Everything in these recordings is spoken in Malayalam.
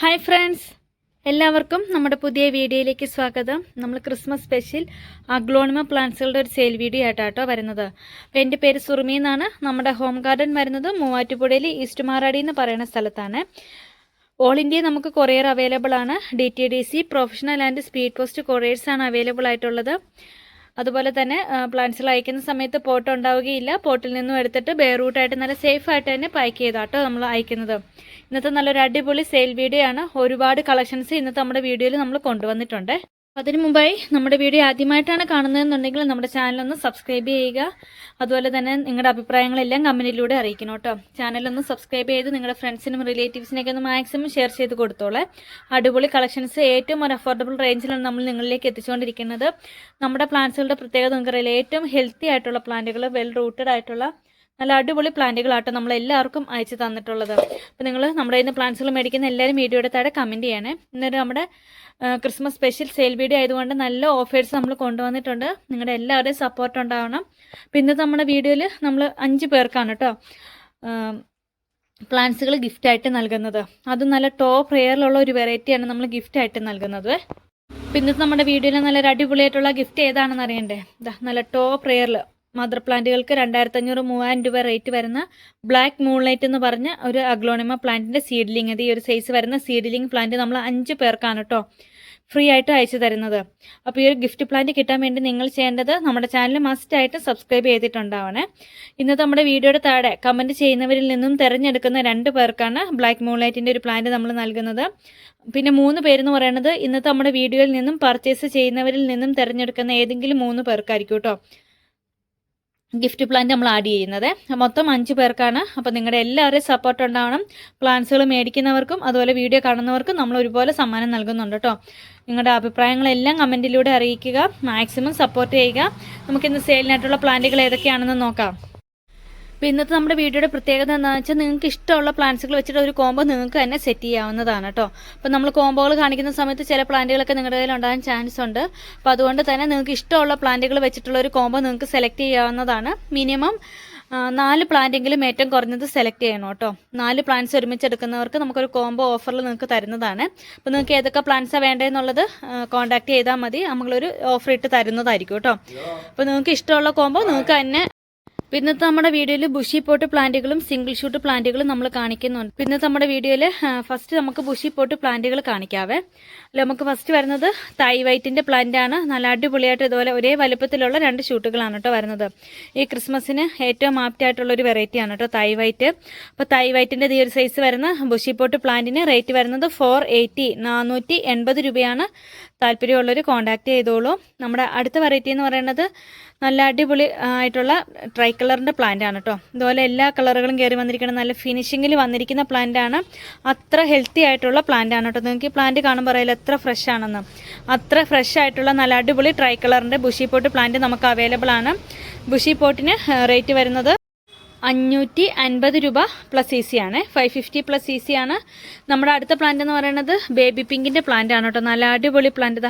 ഹായ് ഫ്രണ്ട്സ് എല്ലാവർക്കും നമ്മുടെ പുതിയ വീഡിയോയിലേക്ക് സ്വാഗതം. നമ്മൾ ക്രിസ്മസ് സ്പെഷ്യൽ അഗ്ലോണിമ പ്ലാന്റ്സുകളുടെ ഒരു സെയിൽ വീഡിയോ ആയിട്ടാട്ടോ വരുന്നത്. അപ്പോൾ എന്റെ പേര് സുറുമി എന്നാണ്. നമ്മുടെ ഹോം ഗാർഡൻ വരുന്നത് മൂവാറ്റുപുഴയിൽ ഈസ്റ്റ് മാറാടി എന്ന് പറയുന്ന സ്ഥലത്താണ്. ഓൾ ഇന്ത്യ നമുക്ക് കൊറിയർ അവൈലബിൾ ആണ്. D T D C professional and speed post couriers ആണ് അവൈലബിൾ ആയിട്ടുള്ളത്. അതുപോലെ തന്നെ പ്ലാന്റ്സിൽ അയക്കുന്ന സമയത്ത് പോട്ട് ഉണ്ടാവുകയില്ല. പോട്ടിൽ നിന്നും എടുത്തിട്ട് ബെയറൂട്ടായിട്ട് നല്ല സേഫ് ആയിട്ട് തന്നെ പാക്ക് ചെയ്താട്ടോ നമ്മൾ അയക്കുന്നത്. ഇന്നത്തെ നല്ലൊരു അടിപൊളി സെയിൽ വീഡിയോ ആണ്. ഒരുപാട് കളക്ഷൻസ് ഇന്നത്തെ നമ്മുടെ വീഡിയോയിൽ നമ്മൾ കൊണ്ടുവന്നിട്ടുണ്ട്. അതിനു മുമ്പായി നമ്മുടെ വീഡിയോ ആദ്യമായിട്ടാണ് കാണുന്നതെന്നുണ്ടെങ്കിൽ നമ്മുടെ ചാനലൊന്ന് സബ്സ്ക്രൈബ് ചെയ്യുക. അതുപോലെ തന്നെ നിങ്ങളുടെ അഭിപ്രായങ്ങളെല്ലാം കമന്റിലൂടെ അറിയിക്കണം കേട്ടോ. ചാനലൊന്ന് സബ്സ്ക്രൈബ് ചെയ്ത് നിങ്ങളുടെ ഫ്രണ്ട്സിനും റിലേറ്റീവ്സിനൊക്കെ ഒന്ന് മാക്സിമം ഷെയർ ചെയ്ത് കൊടുത്തോളെ. അടിപൊളി കളക്ഷൻസ് ഏറ്റവും ഒരു അഫോർഡബിൾ റേഞ്ചിലാണ് നമ്മൾ നിങ്ങളിലേക്ക് എത്തിച്ചുകൊണ്ടിരിക്കുന്നത്. നമ്മുടെ പ്ലാന്റ്സുകളുടെ പ്രത്യേകത നിങ്ങൾക്കറിയില്ല ഏറ്റവും ഹെൽത്തി ആയിട്ടുള്ള പ്ലാന്റുകൾ വെൽ റൂട്ടഡ് ആയിട്ടുള്ള നല്ല അടിപൊളി പ്ലാന്റുകളാട്ടോ നമ്മൾ എല്ലാവർക്കും അയച്ചു തന്നിട്ടുള്ളത്. അപ്പോൾ നിങ്ങൾ നമ്മുടെ ഇന്ന് പ്ലാന്റ്സുകൾ മേടിക്കുന്ന എല്ലാവരും വീഡിയോയുടെ താഴെ കമന്റ് ചെയ്യണേ. ഇന്നൊരു നമ്മുടെ ക്രിസ്മസ് സ്പെഷ്യൽ സെയിൽ വീഡിയോ ആയതുകൊണ്ട് നല്ല ഓഫേഴ്സ് നമ്മൾ കൊണ്ടുവന്നിട്ടുണ്ട്. നിങ്ങളുടെ എല്ലാവരുടെയും സപ്പോർട്ട് ഉണ്ടാവണം. പിന്നെ നമ്മുടെ വീഡിയോയിൽ നമ്മൾ അഞ്ച് പേർക്കാണ് കേട്ടോ പ്ലാന്റ്സുകൾ ഗിഫ്റ്റായിട്ട് നൽകുന്നത്. അത് നല്ല ടോപ്പ് റെയറിലുള്ള ഒരു വെറൈറ്റിയാണ് നമ്മൾ ഗിഫ്റ്റായിട്ട് നൽകുന്നത്. പിന്നെ നമ്മുടെ വീഡിയോയിൽ നല്ലൊരു അടിപൊളിയായിട്ടുള്ള ഗിഫ്റ്റ് ഏതാണെന്ന് അറിയണ്ടേ? നല്ല ടോപ്പ് റെയറിൽ മദർ പ്ലാന്റുകൾക്ക് രണ്ടായിരത്തി അഞ്ഞൂറ് മൂവായിരം രൂപ റേറ്റ് വരുന്ന ബ്ലാക്ക് മൂൺലൈറ്റ് എന്ന് പറഞ്ഞ ഒരു അഗ്ലോണിമ പ്ലാന്റിന്റെ സീഡ്ലിംഗ് ഇത് ഈ ഒരു സൈസ് വരുന്ന സീഡ്ലിംഗ് പ്ലാന്റ് നമ്മൾ അഞ്ച് പേർക്കാണ് കേട്ടോ ഫ്രീ ആയിട്ട് അയച്ചു തരുന്നത്. അപ്പോൾ ഈ ഒരു ഗിഫ്റ്റ് പ്ലാന്റ് കിട്ടാൻ വേണ്ടി നിങ്ങൾ ചെയ്യേണ്ടത് നമ്മുടെ ചാനൽ മസ്റ്റ് ആയിട്ട് സബ്സ്ക്രൈബ് ചെയ്തിട്ടുണ്ടാവണേ. ഇന്നത്തെ നമ്മുടെ വീഡിയോയുടെ താഴെ കമന്റ് ചെയ്യുന്നവരിൽ നിന്നും തിരഞ്ഞെടുക്കുന്ന രണ്ട് പേർക്കാണ് ബ്ലാക്ക് മൂൺലൈറ്റിന്റെ ഒരു പ്ലാന്റ് നമ്മൾ നൽകുന്നത്. പിന്നെ മൂന്ന് പേരെന്ന് പറയുന്നത് ഇന്നത്തെ നമ്മുടെ വീഡിയോയിൽ നിന്നും പർച്ചേസ് ചെയ്യുന്നവരിൽ നിന്നും തിരഞ്ഞെടുക്കുന്ന ഏതെങ്കിലും മൂന്ന് പേർക്കായിരിക്കും കേട്ടോ ഗിഫ്റ്റ് പ്ലാന്റ് നമ്മൾ ആഡ് ചെയ്യുന്നത്. മൊത്തം അഞ്ച് പേർക്കാണ്. അപ്പോൾ നിങ്ങളുടെ എല്ലാവരുടെയും സപ്പോർട്ട് ഉണ്ടാവണം. പ്ലാന്റ്സുകൾ മേടിക്കുന്നവർക്കും അതുപോലെ വീഡിയോ കാണുന്നവർക്കും നമ്മൾ ഒരുപോലെ സമ്മാനം നൽകുന്നുണ്ട് കേട്ടോ നിങ്ങളുടെ അഭിപ്രായങ്ങളെല്ലാം കമന്റിലൂടെ അറിയിക്കുക. മാക്സിമം സപ്പോർട്ട് ചെയ്യുക. നമുക്കിന്ന് സെയിലിനായിട്ടുള്ള പ്ലാന്റുകൾ ഏതൊക്കെയാണെന്ന് നോക്കാം. അപ്പോൾ ഇന്നത്തെ നമ്മുടെ വീഡിയോയുടെ പ്രത്യേകത എന്താണെന്ന് വെച്ചാൽ നിങ്ങൾക്ക് ഇഷ്ടമുള്ള പ്ലാന്റ്സുകൾ വെച്ചിട്ട് ഒരു കോംബോ നിങ്ങൾക്ക് തന്നെ സെറ്റ് ചെയ്യാവുന്നതാണ് കേട്ടോ. അപ്പോൾ നമ്മൾ കോംബോകൾ കാണിക്കുന്ന സമയത്ത് ചില പ്ലാന്റുകളൊക്കെ നിങ്ങളുടെ കയ്യിൽ ഉണ്ടാകാൻ ചാൻസ് ഉണ്ട്. അപ്പോൾ അതുകൊണ്ട് തന്നെ നിങ്ങൾക്ക് ഇഷ്ടമുള്ള പ്ലാന്റുകൾ വെച്ചിട്ടുള്ള ഒരു കോംബോ നിങ്ങൾക്ക് സെലക്ട് ചെയ്യാവുന്നതാണ്. മിനിമം നാല് പ്ലാന്റെങ്കിലും ഏറ്റവും കുറഞ്ഞത് സെലക്ട് ചെയ്യണം കേട്ടോ. നാല് പ്ലാന്റ്സ് ഒരുമിച്ച് എടുക്കുന്നവർക്ക് നമുക്കൊരു കോംബോ ഓഫറിൽ നിങ്ങൾക്ക് തരുന്നതാണ്. അപ്പോൾ നിങ്ങൾക്ക് ഏതൊക്കെ പ്ലാന്റ്സാണ് വേണ്ടതെന്നുള്ളത് കോൺടാക്ട് ചെയ്താൽ മതി. നമ്മളൊരു ഓഫർ ഇട്ട് തരുന്നതായിരിക്കും കേട്ടോ. അപ്പോൾ നിങ്ങൾക്ക് ഇഷ്ടമുള്ള കോംബോ നിങ്ങൾക്ക് തന്നെ അപ്പോൾ ഇന്നത്തെ നമ്മുടെ വീഡിയോയിൽ ബുഷി പോട്ട് പ്ലാന്റുകളും സിംഗിൾ ഷൂട്ട് പ്ലാന്റുകളും നമ്മൾ കാണിക്കുന്നുണ്ട്. പിന്നത്തെ നമ്മുടെ വീഡിയോയിൽ ഫസ്റ്റ് നമുക്ക് ബുഷി പോട്ട് പ്ലാന്റുകൾ കാണിക്കാവേ. അല്ല നമുക്ക് ഫസ്റ്റ് വരുന്നത് തൈ പ്ലാന്റ് ആണ്. നല്ല അടിപൊളിയായിട്ട് ഇതുപോലെ ഒരേ വലുപ്പത്തിലുള്ള രണ്ട് ഷൂട്ടുകളാണ് കേട്ടോ വരുന്നത്. ഈ ക്രിസ്മസിന് ഏറ്റവും ആപ്റ്റ് ആയിട്ടുള്ള ഒരു വെറൈറ്റിയാണ് കേട്ടോ തൈ വൈറ്റ് അപ്പോൾ തൈ വൈറ്റിന്റെ ഈ ഒരു സൈസ് വരുന്ന ബുഷി പോട്ട് പ്ലാന്റിന് റേറ്റ് വരുന്നത് ഫോർ എയ്റ്റി നാനൂറ്റി എൺപത് രൂപയാണ്. താല്പര്യമുള്ളവർ കോൺടാക്ട് ചെയ്തോളൂ. നമ്മുടെ അടുത്ത വെറൈറ്റി എന്ന് പറയുന്നത് നല്ല അടിപൊളി ആയിട്ടുള്ള ട്രൈ കളറിന്റെ പ്ലാന്റ് ആണ് കേട്ടോ ഇതുപോലെ എല്ലാ കളറുകളും കയറി വന്നിരിക്കുന്ന നല്ല ഫിനിഷിങ്ങിൽ വന്നിരിക്കുന്ന പ്ലാന്റ് ആണ്. അത്ര ഹെൽത്തി ആയിട്ടുള്ള പ്ലാന്റ് ആണ് കേട്ടോ നിങ്ങൾക്ക് പ്ലാന്റ് കാണുമ്പോൾ അറിയില്ല എത്ര ഫ്രഷ് ആണെന്ന്. അത്ര ഫ്രഷ് ആയിട്ടുള്ള നല്ല അടിപൊളി ട്രൈ കളറിന്റെ ബുഷി പോട്ട് പ്ലാന്റ് നമുക്ക് അവൈലബിൾ ആണ്. ബുഷി പോട്ടിന് റേറ്റ് വരുന്നത് അഞ്ഞൂറ്റി അൻപത് രൂപ പ്ലസ് ഇ സി ആണ്. Five fifty plus E C ആണ്. നമ്മുടെ അടുത്ത പ്ലാന്റ് എന്ന് പറയുന്നത് ബേബി പിങ്കിന്റെ പ്ലാന്റ് ആണ് കേട്ടോ. നല്ല അടിപൊളി പ്ലാന്റ്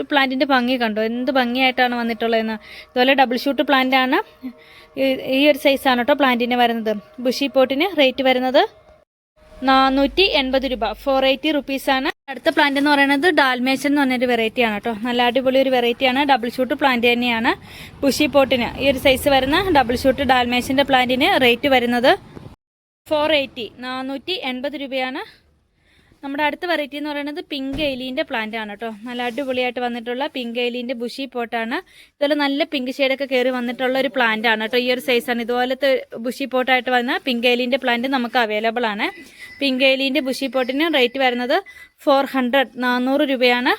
പ്ലാന്റിന്റെ ഭംഗി കണ്ടോ? എന്ത് ഭംഗിയായിട്ടാണ് വന്നിട്ടുള്ളതെന്ന്. ഇതുപോലെ ഡബിൾ ഷൂട്ട് പ്ലാന്റ് ആണ്. ഈ- ഒരു സൈസാണ് കേട്ടോ പ്ലാന്റിന് വരുന്നത്. ബുഷി പോട്ടിന് റേറ്റ് വരുന്നത് നാനൂറ്റി എൺപത് രൂപ ഫോർ എയ്റ്റി റുപ്പീസാണ് അടുത്ത പ്ലാന്റ് എന്ന് പറയുന്നത് ഡാൽമേശൻ എന്ന് പറഞ്ഞൊരു വെറൈറ്റി ആണ് കേട്ടോ നല്ല അടിപൊളി ഒരു വെറൈറ്റി ആണ്. ഡബിൾ ഷൂട്ട് പ്ലാന്റ് തന്നെയാണ്. പുഷി പോട്ടിന് ഈ ഒരു സൈസ് വരുന്ന ഡബിൾ ഷൂട്ട് ഡാൽമേഷന്റെ പ്ലാന്റിന് റേറ്റ് വരുന്നത് ഫോർ എയ്റ്റി നാനൂറ്റി എൺപത് രൂപയാണ്. നമ്മുടെ അടുത്ത വെറൈറ്റി എന്ന് പറയുന്നത് പിങ്ക് എലീന്റെ പ്ലാന്റ് ആണ് കേട്ടോ നല്ല അടിപൊളിയായിട്ട് വന്നിട്ടുള്ള പിങ്ക് എലീന്റെ ബുഷി പോട്ടാണ് ഇതുപോലെ നല്ല പിങ്ക് ഷെയ്ഡൊക്കെ കയറി വന്നിട്ടുള്ള ഒരു പ്ലാന്റ് ആണ് കേട്ടോ ഈ ഒരു സൈസാണ് ഇതുപോലത്തെ ബുഷി പോട്ടായിട്ട് വന്ന പിങ്ക് എലീന്റെ പ്ലാന്റ് നമുക്ക് അവൈലബിൾ ആണ്. പിങ്ക് എലീന്റെ ബുഷി പോട്ടിന് റേറ്റ് വരുന്നത് ഫോർ ഹൺഡ്രഡ് നാനൂറ് രൂപയാണ്.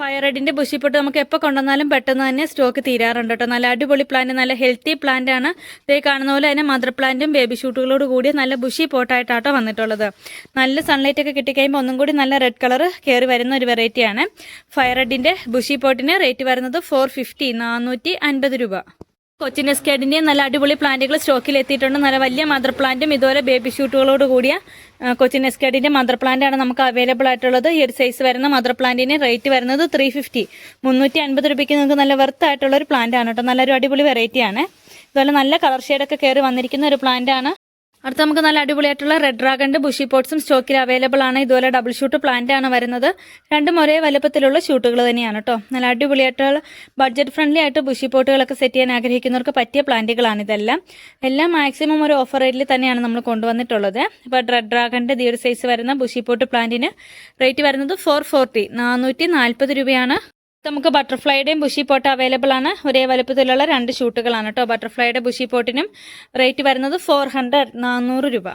ഫയർ റെഡിന്റെ ബുഷിപ്പൊട്ട് നമുക്ക് എപ്പോൾ കൊണ്ടുവന്നാലും പെട്ടെന്ന് തന്നെ സ്റ്റോക്ക് തീരാറുണ്ട് കേട്ടോ. നല്ല അടിപൊളി പ്ലാന്റ് നല്ല ഹെൽത്തി പ്ലാന്റ് ആണ്. ഇതേ കാണുന്ന പോലെ തന്നെ മദർ പ്ലാന്റും ബേബി ഷൂട്ടുകളോട് കൂടി നല്ല ബുഷി പോട്ടായിട്ടാട്ടോ വന്നിട്ടുള്ളത്. നല്ല സൺലൈറ്റ് ഒക്കെ കിട്ടിക്കഴിയുമ്പോൾ ഒന്നും കൂടി നല്ല റെഡ് കളർ കയറി വരുന്ന ഒരു വെറൈറ്റിയാണ് ഫയർ റെഡിന്റെ ബുഷി പോട്ടിന് റേറ്റ് വരുന്നത് ഫോർ ഫിഫ്റ്റി നാനൂറ്റി അൻപത് രൂപ. കൊച്ചിൻ എസ്കേഡിന്റെ നല്ല അടിപൊളി പ്ലാന്റുകൾ സ്റ്റോക്കിൽ എത്തിയിട്ടുണ്ട് നല്ല വലിയ മദർ പ്ലാന്റും ഇതുപോലെ ബേബി ഷൂട്ടുകളോട് കൂടിയ കൊച്ചിൻ എസ്കേഡിന്റെ മദർ പ്ലാന്റ് ആണ് നമുക്ക് അവൈലബിൾ ആയിട്ടുള്ളത്. ഈ ഒരു സൈസ് വരുന്ന മദർ പ്ലാന്റിന് റേറ്റ് വരുന്നത് ത്രീ ഫിഫ്റ്റി മുന്നൂറ്റി അൻപത് രൂപയ്ക്ക് നിങ്ങൾക്ക് നല്ല വെർത്ത് ആയിട്ടുള്ള ഒരു പ്ലാന്റ് ആണ് കേട്ടോ. നല്ലൊരു അടിപൊളി വെറൈറ്റിയാണ് ഇതുപോലെ നല്ല കളർ ഷെയ്ഡൊക്കെ കയറി വന്നിരിക്കുന്ന ഒരു പ്ലാന്റ് ആണ്. അടുത്ത നമുക്ക് നല്ല അടിപൊളിയായിട്ടുള്ള റെഡ് ഡ്രാഗണിന്റെ ബുഷി പോട്ട്സും സ്റ്റോക്കിൽ അവൈലബിൾ ആണ്. ഇതുപോലെ ഡബിൾ ഷൂട്ട് പ്ലാന്റ് ആണ് വരുന്നത്. രണ്ടും ഒരേ വലുപ്പത്തിലുള്ള ഷൂട്ടുകൾ തന്നെയാണ് കേട്ടോ നല്ല അടിപൊളിയായിട്ടുള്ള ബഡ്ജറ്റ് ഫ്രണ്ട്ലി ആയിട്ട് ബുഷി പോട്ടുകളൊക്കെ സെറ്റ് ചെയ്യാൻ ആഗ്രഹിക്കുന്നവർക്ക് പറ്റിയ പ്ലാന്റുകളാണ് ഇതെല്ലാം. എല്ലാം മാക്സിമം ഒരു ഓഫർ റേറ്റിൽ തന്നെയാണ് നമ്മൾ കൊണ്ടുവന്നിട്ടുള്ളത്. ഇപ്പോൾ റെഡ് ഡ്രാഗണിന്റെ ദീർ സൈസ് വരുന്ന ബുഷി പോട്ട് പ്ലാന്റിന് റേറ്റ് വരുന്നത് ഫോർ ഫോർട്ടി നാനൂറ്റി നാൽപ്പത് രൂപയാണ്. നമുക്ക് ബട്ടർഫ്ലൈയുടെയും ബുഷി പോട്ട് അവൈലബിൾ ആണ്. ഒരേ വലുപ്പത്തിലുള്ള രണ്ട് ഷൂട്ടുകളാണ് കേട്ടോ ബട്ടർഫ്ലൈയുടെ ബുഷി പോട്ടിനും റേറ്റ് വരുന്നത് ഫോർ ഹൺഡ്രഡ് നാനൂറ് രൂപ.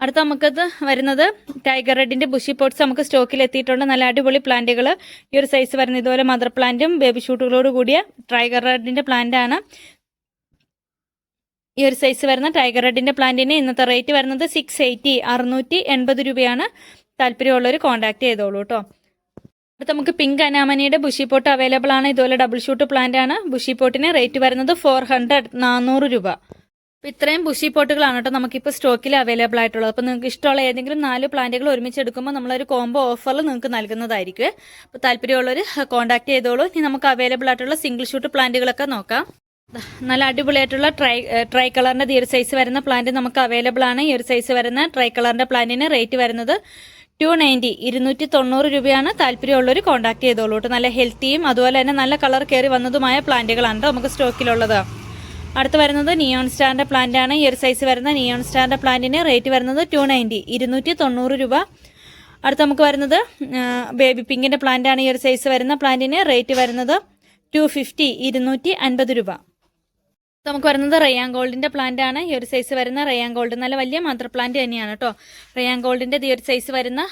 അടുത്ത നമുക്കത് വരുന്നത് ടൈഗർ റെഡിന്റെ ബുഷി പോട്ട്സ് നമുക്ക് സ്റ്റോക്കിൽ എത്തിയിട്ടുണ്ട്. നല്ല അടിപൊളി പ്ലാന്റുകൾ ഈ ഒരു സൈസ് വരുന്ന ഇതുപോലെ മദർ പ്ലാന്റും ബേബി ഷൂട്ടുകളോട് കൂടിയ ടൈഗർ റെഡിന്റെ പ്ലാന്റ് ആണ്. ഈ ഒരു സൈസ് വരുന്ന ടൈഗർ റെഡിന്റെ പ്ലാന്റിന് ഇന്നത്തെ റേറ്റ് വരുന്നത് സിക്സ് എയ്റ്റി അറുന്നൂറ്റി എൺപത് രൂപയാണ്. താല്പര്യമുള്ളവർ കോൺടാക്ട് ചെയ്തോളൂ കേട്ടോ അടുത്ത നമുക്ക് പിങ്ക് അനാമനിയുടെ ബുഷി പോട്ട് അവൈലബിൾ ആണ്. ഇതുപോലെ ഡബിൾ ഷൂട്ട് പ്ലാന്റ് ആണ്. ബുഷി പോട്ടിന് റേറ്റ് വരുന്നത് ഫോർ ഹൺഡ്രഡ് നാനൂറ് രൂപ. അപ്പോൾ ഇത്രയും ബുഷി പോട്ടുകളാണ് കേട്ടോ നമുക്കിപ്പോൾ സ്റ്റോക്കിൽ അവൈലബിൾ ആയിട്ടുള്ളത്. അപ്പോൾ നിങ്ങൾക്ക് ഇഷ്ടമുള്ള ഏതെങ്കിലും നാല് പ്ലാന്റുകൾ ഒരുമിച്ച് എടുക്കുമ്പോൾ നമ്മളൊരു കോംബോ ഓഫറിൽ നിങ്ങൾക്ക് നൽകുന്നതായിരിക്കും. അപ്പോൾ താല്പര്യമുള്ളവർ കോൺടാക്ട് ചെയ്തോളൂ. ഇനി നമുക്ക് അവൈലബിൾ ആയിട്ടുള്ള സിംഗിൾ ഷൂട്ട് പ്ലാന്റുകളൊക്കെ നോക്കാം. നല്ല അടിപൊളിയായിട്ടുള്ള ട്രൈ ട്രൈ കളറിന്റെ ഈ ഒരു സൈസ് വരുന്ന പ്ലാന്റ് നമുക്ക് അവൈലബിൾ ആണ്. ഈ ഒരു സൈസ് വരുന്ന ട്രൈ കളറിന്റെ പ്ലാന്റിന് റേറ്റ് വരുന്നത് ടു നയന്റി ഇരുന്നൂറ്റി തൊണ്ണൂറ് രൂപയാണ് താല്പര്യമുള്ളവർ കോൺടാക്ട് ചെയ്തോളൂ കേട്ടോ നല്ല ഹെൽത്തിയും അതുപോലെ തന്നെ നല്ല കളർ കയറി വന്നതുമായ പ്ലാന്റുകളാണ് കേട്ടോ നമുക്ക് സ്റ്റോക്കിലുള്ളത്. അടുത്ത് വരുന്നത് നിയോൺ സ്റ്റാറിന്റെ പ്ലാന്റ് ആണ്. ഈ ഒരു സൈസ് വരുന്ന നിയോൺ സ്റ്റാറിന്റെ പ്ലാന്റിന് റേറ്റ് വരുന്നത് ടു നയന്റി ഇരുന്നൂറ്റി തൊണ്ണൂറ് രൂപ. അടുത്ത് നമുക്ക് വരുന്നത് ബേബി പിങ്കിന്റെ പ്ലാന്റ് ആണ് ഈ ഒരു സൈസ് വരുന്ന പ്ലാന്റിന് റേറ്റ് വരുന്നത് ടു ഫിഫ്റ്റി ഇരുന്നൂറ്റി അൻപത് രൂപ. നമുക്ക് വരുന്നത് റയാൻ ഗോൾഡിന്റെ പ്ലാന്റ് ആണ്. ഈ ഒരു സൈസ് വരുന്ന റയാൻ ഗോൾഡ് നല്ല വലിയ മദർ പ്ലാന്റ് തന്നെയാണ് കേട്ടോ റയാൻ ഗോൾഡിന്റെ ഈ ഒരു സൈസ് വരുന്ന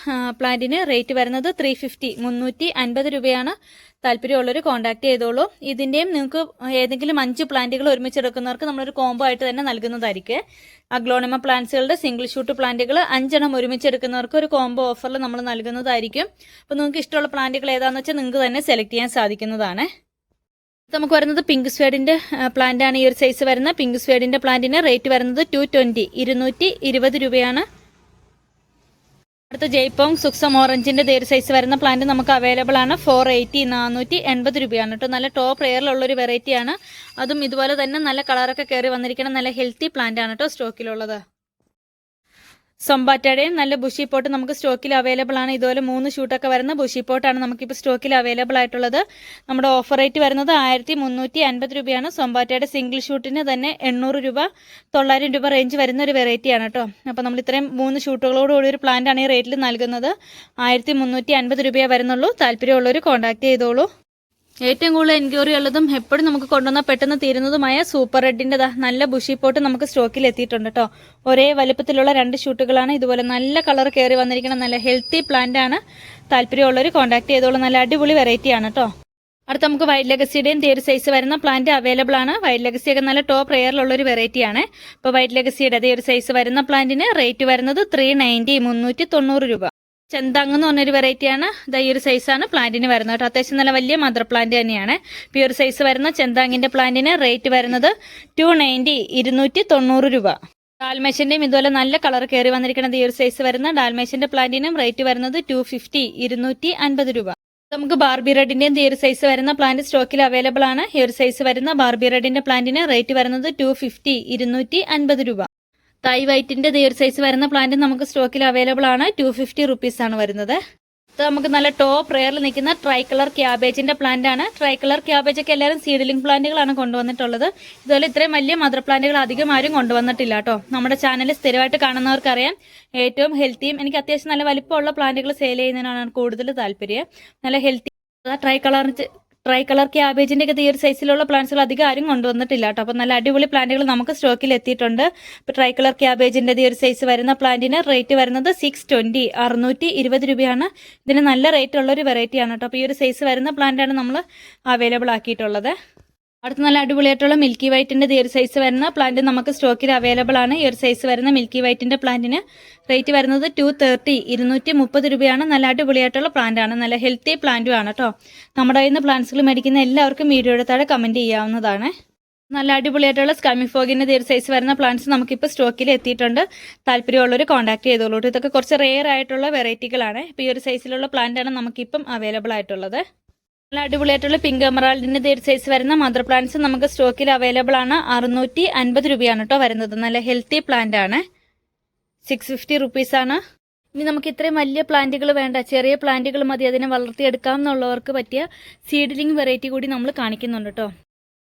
പ്ലാന്റിന് റേറ്റ് വരുന്നത് ത്രീ ഫിഫ്റ്റി മുന്നൂറ്റി അൻപത് രൂപയാണ്. താല്പര്യമുള്ളവർ കോൺടാക്ട് ചെയ്തോളൂ. ഇതിന്റെയും നിങ്ങൾക്ക് ഏതെങ്കിലും അഞ്ച് പ്ലാന്റുകൾ ഒരുമിച്ച് എടുക്കുന്നവർക്ക് നമ്മളൊരു കോംബോ ആയിട്ട് തന്നെ നൽകുന്നതായിരിക്കും. അഗ്ലോണിമ പ്ലാന്റ്സുകളുടെ സിംഗിൾ ഷൂട്ട് പ്ലാന്റുകൾ അഞ്ചെണ്ണം ഒരുമിച്ച് എടുക്കുന്നവർക്ക് ഒരു കോംബോ ഓഫറിൽ നമ്മൾ നൽകുന്നതായിരിക്കും. അപ്പോൾ നിങ്ങൾക്ക് ഇഷ്ടമുള്ള പ്ലാന്റുകൾ ഏതാണെന്ന് വെച്ചാൽ നിങ്ങൾക്ക് തന്നെ സെലക്ട് ചെയ്യാൻ സാധിക്കുന്നതാണ്. നമുക്ക് വരുന്നത് പിങ്ക് സ്വേഡിന്റെ പ്ലാന്റ് ആണ് ഈ ഒരു സൈസ് വരുന്ന പിങ്ക് സ്വേഡിന്റെ പ്ലാന്റിന് റേറ്റ് വരുന്നത് ടു ട്വന്റി ഇരുന്നൂറ്റി ഇരുപത് രൂപയാണ്. അടുത്ത ജയ്പോങ് സുക്സം ഓറഞ്ചിന്റെ ഒരു സൈസ് വരുന്ന പ്ലാന്റ് നമുക്ക് അവൈലബിൾ ആണ്. ഫോർ എയ്റ്റി നാനൂറ്റി എൺപത് രൂപയാണ്. കേട്ടോ നല്ല ടോപ്പ് റെയറിലുള്ള ഒരു വെറൈറ്റിയാണ് അതും ഇതുപോലെ തന്നെ നല്ല കളറൊക്കെ കയറി വന്നിരിക്കുന്ന നല്ല ഹെൽത്തി പ്ലാന്റ് ആണ് കേട്ടോ സ്റ്റോക്കിലുള്ളത് സൊമ്പാറ്റയുടെയും നല്ല ബുഷി പോട്ട് നമുക്ക് സ്റ്റോക്കിൽ അവൈലബിൾ ആണ്. ഇതുപോലെ മൂന്ന് ഷൂട്ടൊക്കെ വരുന്ന ബുഷി പോട്ടാണ് നമുക്കിപ്പോൾ സ്റ്റോക്കിൽ അവൈലബിൾ ആയിട്ടുള്ളത്. നമ്മുടെ ഓഫർ റേറ്റ് വരുന്നത് ആയിരത്തി മുന്നൂറ്റി അൻപത് രൂപയാണ്. സൊമ്പാറ്റയുടെ സിംഗിൾ ഷൂട്ടിന് തന്നെ എണ്ണൂറ് രൂപ തൊള്ളായിരം രൂപ റേഞ്ച് വരുന്ന ഒരു വെറൈറ്റിയാണ് കേട്ടോ. അപ്പോൾ നമ്മൾ ഇത്രയും മൂന്ന് ഷൂട്ടുകളോട് കൂടി ഒരു പ്ലാന്റ് ആണ് ഈ റേറ്റിൽ നൽകുന്നത്. ആയിരത്തി മുന്നൂറ്റി അൻപത് രൂപയെ വരുന്നുള്ളൂ. താല്പര്യമുള്ളവർ കോൺടാക്ട് ചെയ്തോളൂ. ഏറ്റവും കൂടുതൽ എൻക്വയറി ഉള്ളതും എപ്പോഴും നമുക്ക് കൊണ്ടുവന്നാൽ പെട്ടെന്ന് തീരുന്നതുമായ സൂപ്പർ റെഡിന്റെ നല്ല ബുഷി പോട്ട് നമുക്ക് സ്റ്റോക്കിൽ എത്തിയിട്ടുണ്ട് കേട്ടോ ഒരേ വലുപ്പത്തിലുള്ള രണ്ട് ഷൂട്ടുകളാണ് ഇതുപോലെ നല്ല കളർ കയറി വന്നിരിക്കുന്ന നല്ല ഹെൽത്തി പ്ലാന്റ് ആണ്. താല്പര്യമുള്ളവർ കോൺടാക്ട് ചെയ്തോളൂ. നല്ല അടിപൊളി വെറൈറ്റി ആണ് കേട്ടോ അടുത്ത നമുക്ക് വൈറ്റ് ലെഗസിയുടെയും തേര് സൈസ് വരുന്ന പ്ലാന്റ് അവൈലബിൾ ആണ്. വൈറ്റ് ലെഗസി ഒക്കെ നല്ല ടോപ്പ് റെയറിലുള്ള ഒരു വെറൈറ്റി ആണ്. ഇപ്പോൾ വൈറ്റ് ലെഗസിയുടെ അതേ ഒരു സൈസ് വരുന്ന പ്ലാന്റിന് റേറ്റ് വരുന്നത് ത്രീ നയന്റി മുന്നൂറ്റി തൊണ്ണൂറ് രൂപ. ചെന്താങ് എന്ന് പറഞ്ഞൊരു വെറൈറ്റിയാണ് ഇതാ ഈ ഒരു സൈസാണ് പ്ലാന്റിന് വരുന്നത് കേട്ടോ. അത്യാവശ്യം നല്ല വലിയ മദർ പ്ലാന്റ് തന്നെയാണ്. പ്യൂർ സൈസ് വരുന്ന ചെന്താങ്ങിന്റെ പ്ലാന്റിന് റേറ്റ് വരുന്നത് ടു നയന്റി ഇരുന്നൂറ്റി തൊണ്ണൂറ് രൂപ. ഡാൽമേഷന്റെയും ഇതുപോലെ നല്ല കളർ കയറി വന്നിരിക്കുന്നത് ഈ ഒരു സൈസ് വരുന്ന ഡാൽമേഷന്റെ പ്ലാന്റിനും റേറ്റ് വരുന്നത് ടു ഫിഫ്റ്റി ഇരുന്നൂറ്റി അൻപത് രൂപ. നമുക്ക് ബാർബി റെഡിന്റെയും ഈ ഒരു സൈസ് വരുന്ന പ്ലാന്റ് സ്റ്റോക്കിൽ അവൈലബിൾ ആണ്. ഈ ഒരു സൈസ് വരുന്ന ബാർബി റെഡിന്റെ പ്ലാന്റിന് റേറ്റ് വരുന്നത് ടു ഫിഫ്റ്റി ഇരുന്നൂറ്റി അൻപത് രൂപ. തൈ വൈറ്റിന്റെ ഒരു സൈസ് വരുന്ന പ്ലാന്റ് നമുക്ക് സ്റ്റോക്കിൽ അവൈലബിൾ ആണ്. ടു ഫിഫ്റ്റി റുപ്പീസ് ആണ് വരുന്നത്. ഇത് നമുക്ക് നല്ല ടോപ്പ് റെയറിൽ നിൽക്കുന്ന ട്രൈ കളർ ക്യാബേജിന്റെ പ്ലാന്റ് ആണ്. ട്രൈ കളർ ക്യാബേജ് ഒക്കെ എല്ലാവരും സീഡിലിംഗ് പ്ലാന്റുകളാണ് കൊണ്ടുവന്നിട്ടുള്ളത്. ഇതുപോലെ ഇത്രയും വലിയ മദർ പ്ലാന്റുകൾ അധികം ആരും കൊണ്ടുവന്നിട്ടില്ല കേട്ടോ നമ്മുടെ ചാനൽ സ്ഥിരമായിട്ട് കാണുന്നവർക്കറിയാം. ഏറ്റവും ഹെൽത്തിയും എനിക്ക് അത്യാവശ്യം നല്ല വലിപ്പമുള്ള പ്ലാന്റുകൾ സെയിൽ ചെയ്യുന്നതിനാണ് കൂടുതൽ താല്പര്യം. നല്ല healthy tri colour tri colour ക്യാബേജിന്റെ ഒക്കെ ഈ ഒരു സൈസിലുള്ള പ്ലാന്റ്സുകൾ അധികം ആരും കൊണ്ടുവന്നിട്ടില്ല കേട്ടോ. അപ്പോൾ നല്ല അടിപൊളി പ്ലാന്റുകൾ നമുക്ക് സ്റ്റോക്കിൽ എത്തിയിട്ടുണ്ട്. ട്രൈ കളർ ക്യാബേജിന്റെ ഈ ഒരു സൈസ് വരുന്ന പ്ലാന്റിന് റേറ്റ് വരുന്നത് സിക്സ് ട്വന്റി അറുന്നൂറ്റി ഇരുപത് രൂപയാണ്. ഇതിന് നല്ല റേറ്റ് ഉള്ള ഒരു വെറൈറ്റിയാണ് കേട്ടോ. അപ്പോൾ ഈ ഒരു സൈസ് വരുന്ന പ്ലാന്റാണ് നമ്മൾ അവൈലബിൾ ആക്കിയിട്ടുള്ളത്. അടുത്ത നല്ല അടിപൊളിയായിട്ടുള്ള മിൽക്കി വൈറ്റിന്റെ ഈ ഒരു സൈസ് വരുന്ന പ്ലാന്റ് നമുക്ക് സ്റ്റോക്കിൽ അവൈലബിൾ ആണ്. ഈ ഒരു സൈസ് വരുന്ന മിൽക്കി വൈറ്റിന്റെ പ്ലാന്റിന് റേറ്റ് വരുന്നത് ടു തേർട്ടി ഇരുന്നൂറ്റി മുപ്പത് രൂപയാണ്. നല്ല അടിപൊളിയായിട്ടുള്ള പ്ലാന്റ് ആണ്. നല്ല ഹെൽത്തി പ്ലാന്റും ആണ് കേട്ടോ നമ്മുടെ കയ്യിൽ നിന്ന് പ്ലാന്റ്സുകൾ മേടിക്കുന്ന എല്ലാവർക്കും വീഡിയോയുടെ താഴെ കമന്റ് ചെയ്യാവുന്നതാണ്. നല്ല അടിപൊളിയായിട്ടുള്ള സ്കമിഫോഗിന്റെ ഈ ഒരു സൈസ് വരുന്ന പ്ലാന്റ്സ് നമുക്കിപ്പോൾ സ്റ്റോക്കിൽ എത്തിയിട്ടുണ്ട്. താല്പര്യമുള്ളവർ കോൺടാക്ട് ചെയ്തോളൂ. ഇതൊക്കെ കുറച്ച് റെയർ ആയിട്ടുള്ള വെറൈറ്റികളാണ് ഇപ്പോൾ ഈ ഒരു സൈസിലുള്ള പ്ലാന്റ് ആണ് നമുക്കിപ്പം അവൈലബിൾ ആയിട്ടുള്ളത്. നല്ല അടിപൊളിയായിട്ടുള്ള പിങ്ക് എമറാൾഡിന്റെ ഒരു സൈസ് വരുന്ന മദർ പ്ലാന്റ്സ് നമുക്ക് സ്റ്റോക്കിൽ അവൈലബിൾ ആണ്. അറുന്നൂറ്റി അൻപത് രൂപയാണ് കേട്ടോ വരുന്നത്. നല്ല ഹെൽത്തി പ്ലാന്റ് ആണ്. സിക്സ് ഫിഫ്റ്റി റുപ്പീസാണ് ഇനി നമുക്ക് ഇത്രയും വലിയ പ്ലാന്റുകൾ വേണ്ട. ചെറിയ പ്ലാന്റുകൾ മതി. അതിനെ വളർത്തിയെടുക്കാം എന്നുള്ളവർക്ക് പറ്റിയ സീഡ്ലിംഗ് വെറൈറ്റി കൂടി നമ്മൾ കാണിക്കുന്നുണ്ട് കേട്ടോ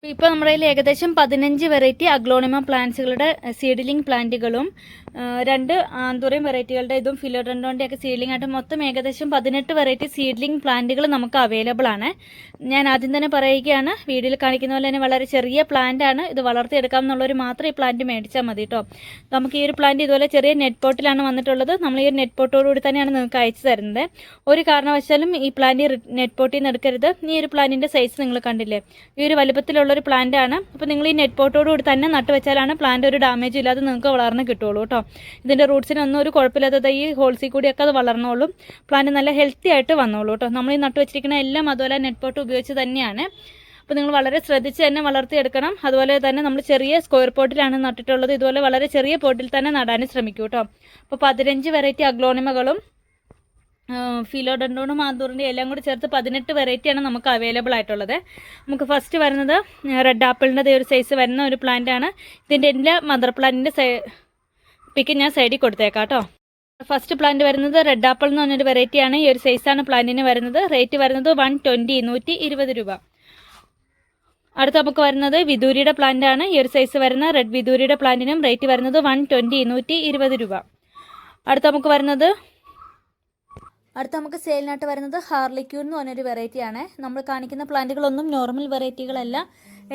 ഇപ്പോൾ നമ്മുടെ കയ്യിൽ ഏകദേശം പതിനഞ്ച് വെറൈറ്റി അഗ്ലോണിമ പ്ലാന്റ്സുകളുടെ സീഡ്ലിംഗ് പ്ലാന്റുകളും രണ്ട് ആന്തൂറിയം വെറൈറ്റികളുടെ ഇതും ഫിലോഡൻഡോന്റെ ഒക്കെ സീഡ്ലിംഗ് ആയിട്ട് മൊത്തം ഏകദേശം പതിനെട്ട് വെറൈറ്റി സീഡ്ലിംഗ് പ്ലാന്റുകൾ നമുക്ക് അവൈലബിൾ ആണ്. ഞാൻ ആദ്യം തന്നെ പറയുകയാണ് വീഡിയോയിൽ കാണിക്കുന്ന പോലെ തന്നെ വളരെ ചെറിയ പ്ലാന്റ് ആണ്. ഇത് വളർത്തിയെടുക്കാം എന്നുള്ളവർ മാത്രം ഈ പ്ലാന്റ് മേടിച്ചാൽ മതി കേട്ടോ നമുക്ക് ഈ ഒരു പ്ലാന്റ് ഇതുപോലെ ചെറിയ നെറ്റ് പോട്ടിലാണ് വന്നിട്ടുള്ളത്. നമ്മൾ ഈ ഒരു നെറ്റ് പോട്ടോടുകൂടി തന്നെയാണ് നിങ്ങൾക്ക് അയച്ചു തരുന്നത്. ഒരു കാരണവശാലും ഈ പ്ലാന്റ് നെറ്റ് പോട്ടിൽ നിന്ന് എടുക്കരുത്. ഈ ഒരു പ്ലാന്റിന്റെ സൈസ് നിങ്ങൾ കണ്ടില്ലേ? ഈ ഒരു വലുപ്പത്തിലുള്ള ഒരു പ്ലാന്റ് ആണ്. അപ്പോൾ നിങ്ങൾ ഈ നെറ്റ് പോട്ടോട് കൂടി തന്നെ നട്ട് വെച്ചാലാണ് പ്ലാന്റ് ഒരു ഡാമേജ് ഇല്ലാതെ നിങ്ങൾക്ക് വളർന്ന് കിട്ടുള്ളൂ കേട്ടോ ഇതിന്റെ റൂട്ട്സിനൊന്നും ഒരു കുഴപ്പമില്ലാത്തത് ഈ ഹോൾസിൽ കൂടിയൊക്കെ അത് വളർന്നോളും. പ്ലാന്റ് നല്ല ഹെൽത്തി ആയിട്ട് വന്നോളൂ കേട്ടോ നമ്മൾ ഈ നട്ട് വെച്ചിരിക്കുന്ന എല്ലാം അതുപോലെ നെറ്റ് പോട്ട് ഉപയോഗിച്ച് തന്നെയാണ്. അപ്പോൾ നിങ്ങൾ വളരെ ശ്രദ്ധിച്ച് തന്നെ വളർത്തിയെടുക്കണം. അതുപോലെ തന്നെ നമ്മൾ ചെറിയ സ്ക്വയർ പോട്ടിലാണ് നട്ടിട്ടുള്ളത്. ഇതുപോലെ വളരെ ചെറിയ പോട്ടിൽ തന്നെ നടാനും ശ്രമിക്കൂ കേട്ടോ അപ്പോൾ പതിനഞ്ച് വെറൈറ്റി അഗ്ലോണിമകളും ഫിലോഡൻഡോണും മാന്തൂറിന്റെ എല്ലാം കൂടി ചേർത്ത് പതിനെട്ട് വെറൈറ്റിയാണ് നമുക്ക് അവൈലബിൾ ആയിട്ടുള്ളത്. നമുക്ക് ഫസ്റ്റ് വരുന്നത് റെഡ് ആപ്പിളിന്റെ ഒരു സൈസ് വരുന്ന ഒരു പ്ലാന്റ് ആണ്. ഇതിന്റെ എല്ലാ മദർ പ്ലാന്റിന്റെ സൈ പിക്ക് ഞാൻ സൈഡിൽ കൊടുത്തേക്കാം കേട്ടോ. ഫസ്റ്റ് പ്ലാന്റ് വരുന്നത് റെഡ് ആപ്പിൾ എന്ന് പറഞ്ഞൊരു വെറൈറ്റിയാണ് ഈ ഒരു സൈസാണ് പ്ലാന്റിന് വരുന്നത്. റേറ്റ് വരുന്നത് വൺ ട്വന്റി നൂറ്റി ഇരുപത് രൂപ. അടുത്ത നമുക്ക് വരുന്നത് വിദൂരിയുടെ പ്ലാന്റ് ആണ്. ഈ ഒരു സൈസ് വരുന്ന റെഡ് വിദൂരിയുടെ പ്ലാന്റിനും റേറ്റ് വരുന്നത് വൺ ട്വന്റി നൂറ്റി ഇരുപത് രൂപ. അടുത്ത നമുക്ക് വരുന്നത് അടുത്ത നമുക്ക് സെയിലിനായിട്ട് വരുന്നത് ഹാർലിക്യൂർ എന്ന് പറഞ്ഞൊരു വെറൈറ്റിയാണ് നമ്മൾ കാണിക്കുന്ന പ്ലാന്റുകളൊന്നും നോർമൽ വെറൈറ്റികളല്ല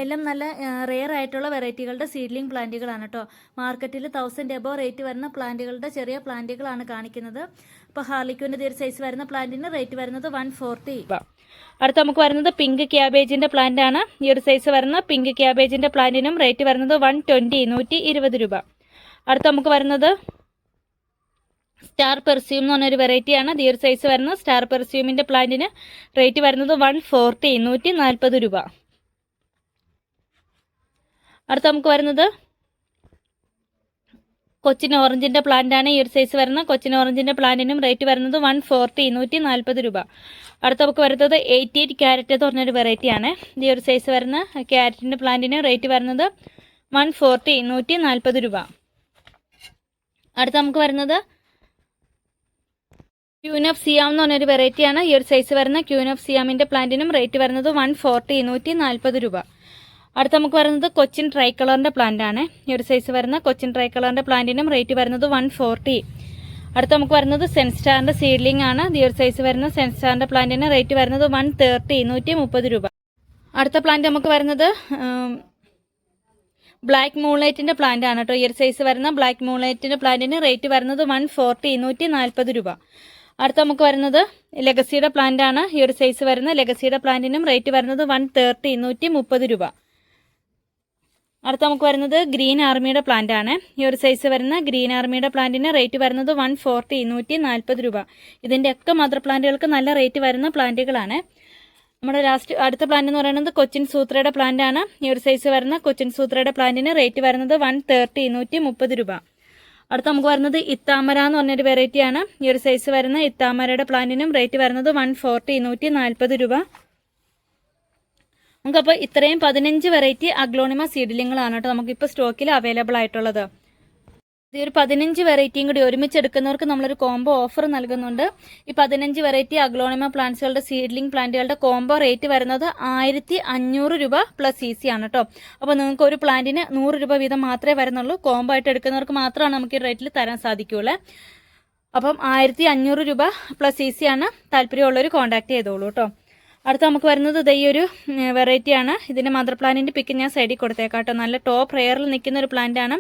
എല്ലാം നല്ല റെയർ ആയിട്ടുള്ള വെറൈറ്റികളുടെ സീഡ്ലിംഗ് പ്ലാന്റുകളാണ് കേട്ടോ മാർക്കറ്റിൽ തൗസൻഡ് എബോ റേറ്റ് വരുന്ന പ്ലാന്റുകളുടെ ചെറിയ പ്ലാന്റുകളാണ് കാണിക്കുന്നത്. അപ്പോൾ ഹാർലിക്യൂന്റെ തീരെ സൈസ് വരുന്ന പ്ലാന്റിന് റേറ്റ് വരുന്നത് വൺ ഫോർട്ടി അടുത്ത നമുക്ക് വരുന്നത് പിങ്ക് ക്യാബേജിന്റെ പ്ലാന്റ് ആണ്. ഈ ഒരു സൈസ് വരുന്ന പിങ്ക് ക്യാബേജിന്റെ പ്ലാന്റിനും റേറ്റ് വരുന്നത് വൺ ട്വന്റി നൂറ്റി ഇരുപത് രൂപ. അടുത്ത നമുക്ക് വരുന്നത് സ്റ്റാർ പെർസ്യൂം എന്ന് പറഞ്ഞൊരു വെറൈറ്റിയാണ് ഒരു സൈസ് വരുന്നത് സ്റ്റാർ പെർസ്യൂമിന്റെ പ്ലാന്റിന് റേറ്റ് വരുന്നത് വൺ ഫോർട്ടി നൂറ്റി നാൽപ്പത് രൂപ. അടുത്ത നമുക്ക് വരുന്നത് കൊച്ചിൻ ഓറഞ്ചിന്റെ പ്ലാന്റാണ് ഈ ഒരു സൈസ് വരുന്നത് കൊച്ചിൻ ഓറഞ്ചിന്റെ പ്ലാന്റിനും റേറ്റ് വരുന്നത് വൺ ഫോർട്ടി നൂറ്റി നാൽപ്പത് രൂപ. അടുത്ത നമുക്ക് വരുന്നത് എയ്റ്റി എയ്റ്റ് ക്യാരറ്റ് എന്ന് പറഞ്ഞൊരു വെറൈറ്റിയാണ് ഈ ഒരു സൈസ് വരുന്ന ക്യാരറ്റിന്റെ പ്ലാന്റിന് റേറ്റ് വരുന്നത് വൺ ഫോർട്ടി നൂറ്റി നാൽപ്പത് രൂപ. അടുത്ത നമുക്ക് വരുന്നത് ക്യൂൻ ഓഫ് സിയാം എന്ന് പറഞ്ഞൊരു വെറൈറ്റിയാണ് ഈ ഒരു സൈസ് വരുന്ന ക്യൂൻ ഓഫ് സിയാമിന്റെ പ്ലാന്റിനും റേറ്റ് വരുന്നത് വൺ ഫോർട്ടി നൂറ്റി നാൽപ്പത് രൂപ. അടുത്ത നമുക്ക് വരുന്നത് കൊച്ചിൻ ട്രൈ കളറിന്റെ പ്ലാന്റാണ് ഈ ഒരു സൈസ് വരുന്ന കൊച്ചിൻ ട്രൈ കളറിന്റെ പ്ലാന്റിനും റേറ്റ് വരുന്നത് വൺ ഫോർട്ടി അടുത്ത നമുക്ക് വരുന്നത് സെൻസ്റ്റാറിന്റെ സീഡ്ലിംഗ് ആണ്. ഈ ഒരു സൈസ് വരുന്ന സെൻസ്റ്റാറിന്റെ പ്ലാന്റിന് റേറ്റ് വരുന്നത് വൺ തേർട്ടി നൂറ്റി മുപ്പത് രൂപ. അടുത്ത പ്ലാന്റ് നമുക്ക് വരുന്നത് ബ്ലാക്ക് മൂൺലൈറ്റിന്റെ പ്ലാന്റ് ആണ് കേട്ടോ. ഈ ഒരു സൈസ് വരുന്ന ബ്ലാക്ക് മൂൺലൈറ്റിന്റെ പ്ലാന്റിന് റേറ്റ് വരുന്നത് വൺ ഫോർട്ടി നൂറ്റി നാൽപ്പത് രൂപ. അടുത്ത നമുക്ക് വരുന്നത് ലെഗസിയുടെ പ്ലാന്റ് ആണ്. ഈ ഒരു സൈസ് വരുന്ന ലെഗസിയുടെ പ്ലാന്റിനും റേറ്റ് വരുന്നത് വൺ തേർട്ടി നൂറ്റി മുപ്പത് രൂപ. അടുത്ത നമുക്ക് വരുന്നത് ഗ്രീൻ ആർമിയുടെ പ്ലാന്റ് ആണ്. ഈ ഒരു സൈസ് വരുന്ന ഗ്രീൻ ആർമിയുടെ പ്ലാന്റിന് റേറ്റ് വരുന്നത് വൺ ഫോർട്ടി നൂറ്റി നാൽപ്പത് രൂപ. ഇതിന്റെ ഒക്കെ മദർ പ്ലാന്റുകൾക്ക് നല്ല റേറ്റ് വരുന്ന പ്ലാന്റുകളാണ് നമ്മുടെ ലാസ്റ്റ് അടുത്ത പ്ലാന്റ് എന്ന് പറയുന്നത് കൊച്ചിൻ സൂത്രയുടെ പ്ലാന്റ് ആണ്. ഈ ഒരു സൈസ് വരുന്ന കൊച്ചിൻ സൂത്രയുടെ പ്ലാന്റിന് റേറ്റ് വരുന്നത് വൺ തേർട്ടി നൂറ്റി മുപ്പത് രൂപ. അടുത്ത നമുക്ക് വരുന്നത് ഇത്താമര എന്ന് പറഞ്ഞൊരു വെറൈറ്റിയാണ് ഈ ഒരു സൈസ് വരുന്ന ഇത്താമരയുടെ പ്ലാന്റിനും റേറ്റ് വരുന്നത് വൺ ഫോർട്ടി നൂറ്റി നാൽപ്പത് രൂപ. നമുക്കപ്പോൾ ഇത്രയും പതിനഞ്ച് വെറൈറ്റി അഗ്ലോണിമ സീഡ്ലിങ്ങളാണ് കേട്ടോ നമുക്കിപ്പോൾ സ്റ്റോക്കിൽ അവൈലബിൾ ആയിട്ടുള്ളത്. ഈ ഒരു പതിനഞ്ച് വെറൈറ്റിയും കൂടി ഒരുമിച്ച് എടുക്കുന്നവർക്ക് നമ്മളൊരു കോംബോ ഓഫർ നൽകുന്നുണ്ട്. ഈ പതിനഞ്ച് വെറൈറ്റി അഗ്ലോണിമ പ്ലാന്റ്സുകളുടെ സീഡ്ലിംഗ് പ്ലാന്റുകളുടെ കോംബോ റേറ്റ് വരുന്നത് ആയിരത്തി അഞ്ഞൂറ് രൂപ പ്ലസ് സി സി ആണ് കേട്ടോ അപ്പോൾ നിങ്ങൾക്ക് ഒരു പ്ലാന്റിന് നൂറ് രൂപ വീതം മാത്രമേ വരുന്നുള്ളൂ. കോംബോ ആയിട്ട് എടുക്കുന്നവർക്ക് മാത്രമാണ് നമുക്ക് ഈ റേറ്റിൽ തരാൻ സാധിക്കുകയുള്ളൂ അപ്പം ആയിരത്തി അഞ്ഞൂറ് രൂപ പ്ലസ് സി സി ആണ് താല്പര്യമുള്ളവർ കോൺടാക്ട് ചെയ്തോളൂ കേട്ടോ അടുത്ത നമുക്ക് വരുന്നത് ദൈ ഒരു വെറൈറ്റിയാണ് ഇതിന്റെ മദർ പ്ലാന്റിന്റെ പിക്ക് ഞാൻ സൈഡിൽ കൊടുത്തേക്കാം കേട്ടോ. നല്ല ടോപ്പ് റെയറിൽ നിൽക്കുന്ന ഒരു പ്ലാന്റ് ആണ്.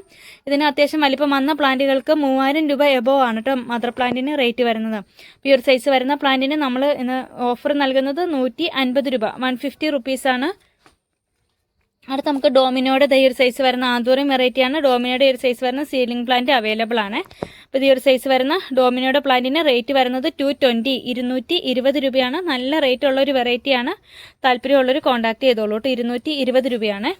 ഇതിന് അത്യാവശ്യം വലിപ്പം വന്ന പ്ലാന്റുകൾക്ക് മൂവായിരം രൂപ എബോ ആണ് കേട്ടോ മദർ പ്ലാന്റിന് റേറ്റ് വരുന്നത്. ഈ ഒരു സൈസ് വരുന്ന പ്ലാന്റിന് നമ്മൾ ഇന്ന് ഓഫർ നൽകുന്നത് നൂറ്റി രൂപ. വൺ ഫിഫ്റ്റി റുപ്പീസാണ് അടുത്ത നമുക്ക് ഡോമിനോയുടെ ദൈ ഒരു സൈസ് വരുന്ന ആന്തൂറിയം വെറൈറ്റിയാണ് ഡോമിനോയുടെ ഒരു സൈസ് വരുന്ന സീലിംഗ് പ്ലാന്റ് അവൈലബിൾ ആണ്. അപ്പോൾ ഈ ഒരു സൈസ് വരുന്ന ഡോമിനോയുടെ പ്ലാന്റിന് റേറ്റ് വരുന്നത് ടു ട്വന്റി ഇരുന്നൂറ്റി ഇരുപത് രൂപയാണ്. നല്ല റേറ്റ് ഉള്ള ഒരു വെറൈറ്റിയാണ് താല്പര്യമുള്ളൊരു കോൺടാക്ട് ചെയ്തോളൂ കേട്ടോ ഇരുന്നൂറ്റി ഇരുപത് രൂപയാണ്.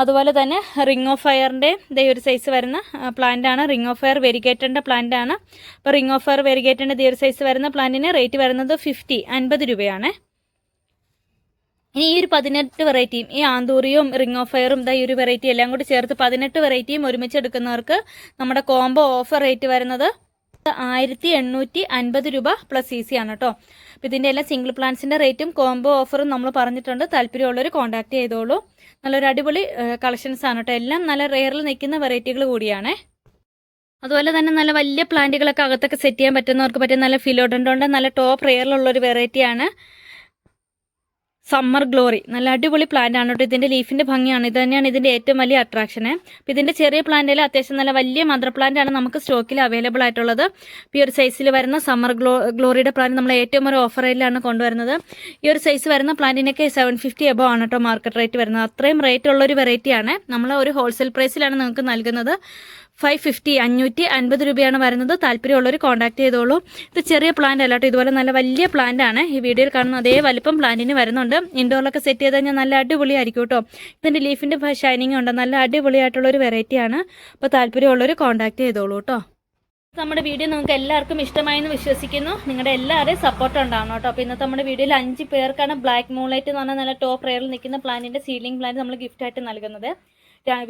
അതുപോലെ തന്നെ റിംഗ് ഓഫ് ഫയറിന്റെ ഇതേ ഒരു സൈസ് വരുന്ന പ്ലാന്റ് ആണ്. റിംഗ് ഓഫ് ഫയർ വെരിഗേറ്ററിന്റെ പ്ലാന്റ് ആണ്. അപ്പോൾ റിംഗ് ഓഫ് ഫയർ വെരിഗേറ്ററിന്റെ ഇതേ ഒരു സൈസ് വരുന്ന പ്ലാന്റിന് റേറ്റ് വരുന്നത് ഫിഫ്റ്റി അൻപത് രൂപയാണ്. ഇനി ഈ ഒരു പതിനെട്ട് വെറൈറ്റിയും ഈ ആന്തൂറിയും റിംഗ് ഓഫ് ഫയറും ഈ ഒരു വെറൈറ്റി എല്ലാം കൂടി ചേർത്ത് പതിനെട്ട് വെറൈറ്റിയും ഒരുമിച്ച് എടുക്കുന്നവർക്ക് നമ്മുടെ കോംബോ ഓഫർ റേറ്റ് വരുന്നത് ആയിരത്തി എണ്ണൂറ്റി അൻപത് രൂപ പ്ലസ് സി സി ആണ് കേട്ടോ അപ്പം ഇതിന്റെ എല്ലാം സിംഗിൾ പ്ലാൻസിന്റെ റേറ്റും കോംബോ ഓഫറും നമ്മൾ പറഞ്ഞിട്ടുണ്ട്. താല്പര്യമുള്ളവർ കോൺടാക്ട് ചെയ്തോളൂ. നല്ലൊരു അടിപൊളി കളക്ഷൻസ് ആണ് കേട്ടോ എല്ലാം നല്ല റെയറിൽ നിൽക്കുന്ന വെറൈറ്റികൾ കൂടിയാണേ. അതുപോലെ തന്നെ നല്ല വലിയ പ്ലാന്റുകളൊക്കെ അകത്തൊക്കെ സെറ്റ് ചെയ്യാൻ പറ്റുന്നവർക്ക് പറ്റിയ നല്ല ഫിലോഡൻഡോണ്ട് നല്ല ടോപ്പ് റെയറിലുള്ള ഒരു വെറൈറ്റിയാണ് സമ്മർ ഗ്ലോറി. നല്ല അടിപൊളി പ്ലാന്റ് ആണ് കേട്ടോ. ഇതിന്റെ ലീഫിന്റെ ഭംഗിയാണ്. ഇത് തന്നെയാണ് ഇതിന്റെ ഏറ്റവും വലിയ അട്രാക്ഷന് അപ്പോൾ ഇതിന്റെ ചെറിയ പ്ലാന്റിൽ അത്യാവശ്യം നല്ല വലിയ മദർ പ്ലാന്റ് ആണ് നമുക്ക് സ്റ്റോക്കിൽ അവൈലബിൾ ആയിട്ടുള്ളത്. ഈ ഒരു സൈസിൽ വരുന്ന സമ്മർ ഗ്ലോ ഗ്ലോറിയുടെ പ്ലാന്റ് നമ്മൾ ഏറ്റവും ഒരു ഓഫർ റേറ്റിലാണ് കൊണ്ടുവരുന്നത്. ഈ ഒരു സൈസ് വരുന്ന പ്ലാന്റിനൊക്കെ സെവൻ ഫിഫ്റ്റി എബോ ആണ് കേട്ടോ മാർക്കറ്റ് റേറ്റ് വരുന്നത്. അത്രയും റേറ്റ് ഉള്ള ഒരു വെറൈറ്റിയാണ് നമ്മൾ ഒരു ഹോൾസെയിൽ പ്രൈസിലാണ് നിങ്ങൾക്ക് നൽകുന്നത്. ഫൈവ് ഫിഫ്റ്റി അഞ്ഞൂറ്റി അൻപത് രൂപയാണ് വരുന്നത്. താല്പര്യമുള്ളവർ കോൺടാക്ട് ചെയ്തോളൂ. ഇത് ചെറിയ പ്ലാന്റ് അല്ല കേട്ടോ ഇതുപോലെ നല്ല വലിയ പ്ലാന്റ് ആണ്. ഈ വീഡിയോയിൽ കാണുന്ന അതേ വലിപ്പം പ്ലാന്റിന് വരുന്നുണ്ട്. ഇൻഡോറിലൊക്കെ സെറ്റ് ചെയ്ത് കഴിഞ്ഞാൽ നല്ല അടിപൊളിയായിരിക്കും കേട്ടോ. ഇതിന്റെ ലീഫിന്റെ ഷൈനിങ് ഉണ്ട്. നല്ല അടിപൊളിയായിട്ടുള്ള ഒരു വെറൈറ്റിയാണ് അപ്പോൾ താല്പര്യമുള്ളവർ കോൺടാക്ട് ചെയ്തോളൂ കേട്ടോ. നമ്മുടെ വീഡിയോ നിങ്ങൾക്ക് എല്ലാവർക്കും ഇഷ്ടമായി എന്ന് വിശ്വസിക്കുന്നു. നിങ്ങളുടെ എല്ലാവരുടെയും സപ്പോർട്ട് ഉണ്ടാവണം കേട്ടോ. അപ്പോൾ ഇന്നത്തെ നമ്മുടെ വീഡിയോയിൽ അഞ്ച് പേർക്കാണ് ബ്ലാക്ക് മൂളൈറ്റ് എന്ന് പറഞ്ഞാൽ നല്ല ടോപ്പ് റെയറിൽ നിൽക്കുന്ന പ്ലാന്റിന്റെ സീലിംഗ് പ്ലാന്റ് നമ്മൾ ഗിഫ്റ്റായിട്ട് നൽകുന്നത്.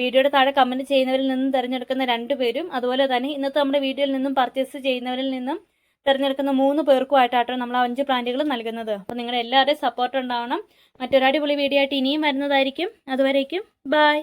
വീഡിയോയുടെ താഴെ കമന്റ് ചെയ്യുന്നവരിൽ നിന്നും തിരഞ്ഞെടുക്കുന്ന രണ്ട് പേരും അതുപോലെ തന്നെ ഇന്നത്തെ നമ്മുടെ വീഡിയോയിൽ നിന്നും പർച്ചേസ് ചെയ്യുന്നവരിൽ നിന്നും തിരഞ്ഞെടുക്കുന്ന മൂന്ന് പേർക്കുമായിട്ടാട്ടോ നമ്മൾ അഞ്ച് പ്ലാന്റുകൾ നൽകുന്നത്. അപ്പോൾ നിങ്ങളുടെ എല്ലാവരുടെയും സപ്പോർട്ട് ഉണ്ടാവണം. മറ്റൊരു അടിപൊളി വീഡിയോ ആയിട്ട് ഇനിയും വരുന്നതായിരിക്കും. അതുവരേക്കും ബൈ